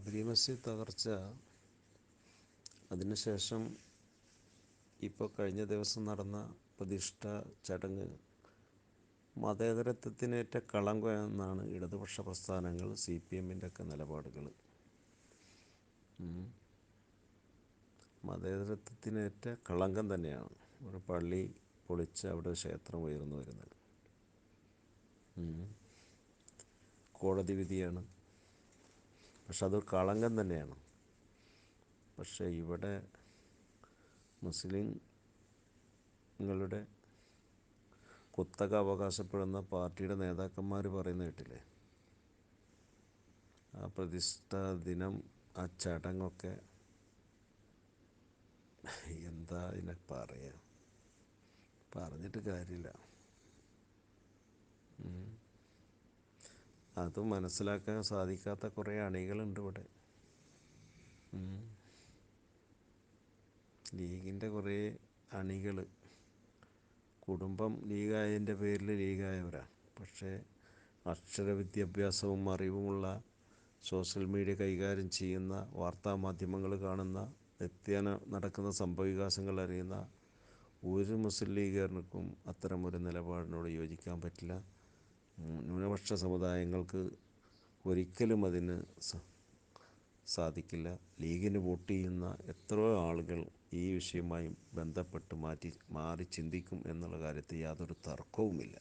ബാബരി മസ്ജിദ് തകർച്ച അതിനുശേഷം ഇപ്പോൾ കഴിഞ്ഞ ദിവസം നടന്ന പ്രതിഷ്ഠ ചടങ്ങ് മതേതരത്വത്തിനേറ്റ കളങ്കം എന്നാണ് ഇടതുപക്ഷ പ്രസ്ഥാനങ്ങൾ സി പി എമ്മിന്റെ ഒക്കെ നിലപാടുകൾ. മതേതരത്വത്തിനേറ്റ കളങ്കം തന്നെയാണ്. ഒരു പള്ളി പൊളിച്ച് അവിടെ ക്ഷേത്രം ഉയർന്നു വരുന്നത്. കോടതി വിധിയാണ്. പക്ഷെ അതൊരു കളങ്കം തന്നെയാണ്. പക്ഷേ ഇവിടെ മുസ്ലിങ്ങളുടെ കുത്തക അവകാശപ്പെടുന്ന പാർട്ടിയുടെ നേതാക്കന്മാർ പറയുന്ന കേട്ടില്ലേ? ആ പ്രതിഷ്ഠ ദിനം ആ ചടങ്ങൊക്കെ എന്താ ഇതിനെ പറയുക പറഞ്ഞിട്ട് കാര്യമില്ല. അത് മനസ്സിലാക്കാൻ സാധിക്കാത്ത കുറേ അണികളുണ്ട് ഇവിടെ. ലീഗിന്റെ കുറേ അണികൾ. കുടുംബം ലീഗായതിന്റെ പേരിൽ ലീഗായവരാണ് പക്ഷേ അക്ഷര വിദ്യാഭ്യാസവും അറിവുമുള്ള സോഷ്യൽ മീഡിയ കൈകാര്യം ചെയ്യുന്ന വാർത്താ മാധ്യമങ്ങൾ കാണുന്ന നിത്യേന നടക്കുന്ന സംഭവവികാസങ്ങൾ അറിയുന്ന ഒരു മുസ്ലിം ലീഗുകാരനും അത്തരമൊരു നിലപാടിനോട് യോജിക്കാൻ പറ്റില്ല. ന്യൂനപക്ഷ സമുദായങ്ങൾക്ക് ഒരിക്കലും അതിന് സാധിക്കില്ല. ലീഗിന് വോട്ട് ചെയ്യുന്ന എത്രയോ ആളുകൾ ഈ വിഷയവുമായി ബന്ധപ്പെട്ട് മാറ്റി മാറി ചിന്തിക്കും എന്നുള്ള കാര്യത്തിൽ യാതൊരു തർക്കവുമില്ല.